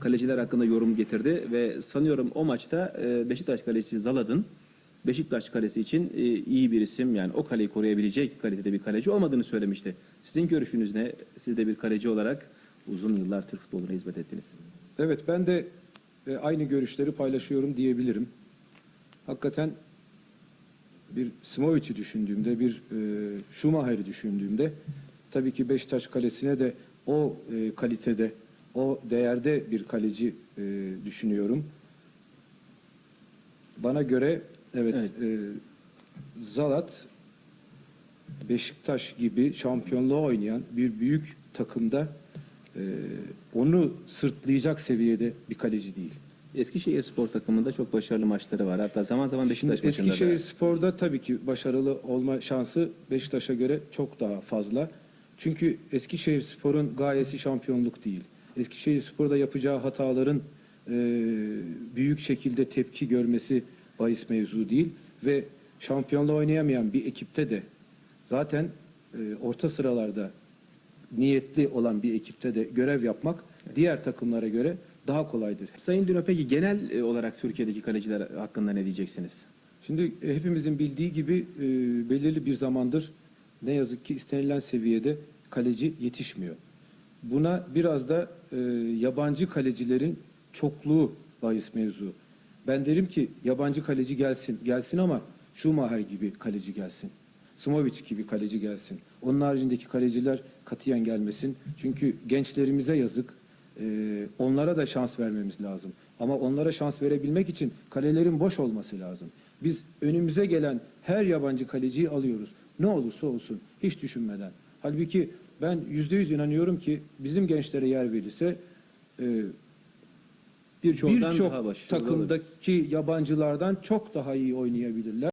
kaleciler hakkında yorum getirdi ve sanıyorum o maçta e, Beşiktaş kalecisi Zalad'ın Beşiktaş kalesi için e, iyi bir isim yani o kaleyi koruyabilecek kalitede bir kaleci olmadığını söylemişti. Sizin görüşünüz ne? Siz de bir kaleci olarak uzun yıllar Türk futboluna hizmet ettiniz. Evet ben de e, aynı görüşleri paylaşıyorum diyebilirim. Hakikaten bir Smovic'i düşündüğümde, bir e, Schumacher'i düşündüğümde tabii ki Beşiktaş kalesine de o kalitede, o değerde bir kaleci e, düşünüyorum. Bana göre evet, Evet. E, Zalat Beşiktaş gibi şampiyonluğa oynayan bir büyük takımda e, onu sırtlayacak seviyede bir kaleci değil. Eskişehir spor takımında çok başarılı maçları var. Hatta zaman zaman Şimdi Beşiktaş da. Eskişehir Spor'da tabii ki başarılı olma şansı Beşiktaş'a göre çok daha fazla. Çünkü Eskişehir Spor'un gayesi şampiyonluk değil. Eskişehir Spor'da yapacağı hataların e, büyük şekilde tepki görmesi bahis mevzu değil ve şampiyonluğa oynayamayan bir ekipte de zaten e, orta sıralarda niyetli olan bir ekipte de görev yapmak diğer takımlara göre daha kolaydır. Sayın Dino peki genel e, olarak Türkiye'deki kaleciler hakkında ne diyeceksiniz? Şimdi e, hepimizin bildiği gibi e, belirli bir zamandır ne yazık ki istenilen seviyede kaleci yetişmiyor. Buna biraz da e, yabancı kalecilerin çokluğu bahis mevzu. Ben derim ki yabancı kaleci gelsin, gelsin ama Schumacher gibi kaleci gelsin. Smovic gibi kaleci gelsin. Onun haricindeki kaleciler katiyen gelmesin. Çünkü gençlerimize yazık. Ee, onlara da şans vermemiz lazım. Ama onlara şans verebilmek için kalelerin boş olması lazım. Biz önümüze gelen her yabancı kaleciyi alıyoruz. Ne olursa olsun hiç düşünmeden. Halbuki ben yüzde yüz inanıyorum ki bizim gençlere yer verilse e, birçok olur. takımdaki yabancılardan çok daha iyi oynayabilirler.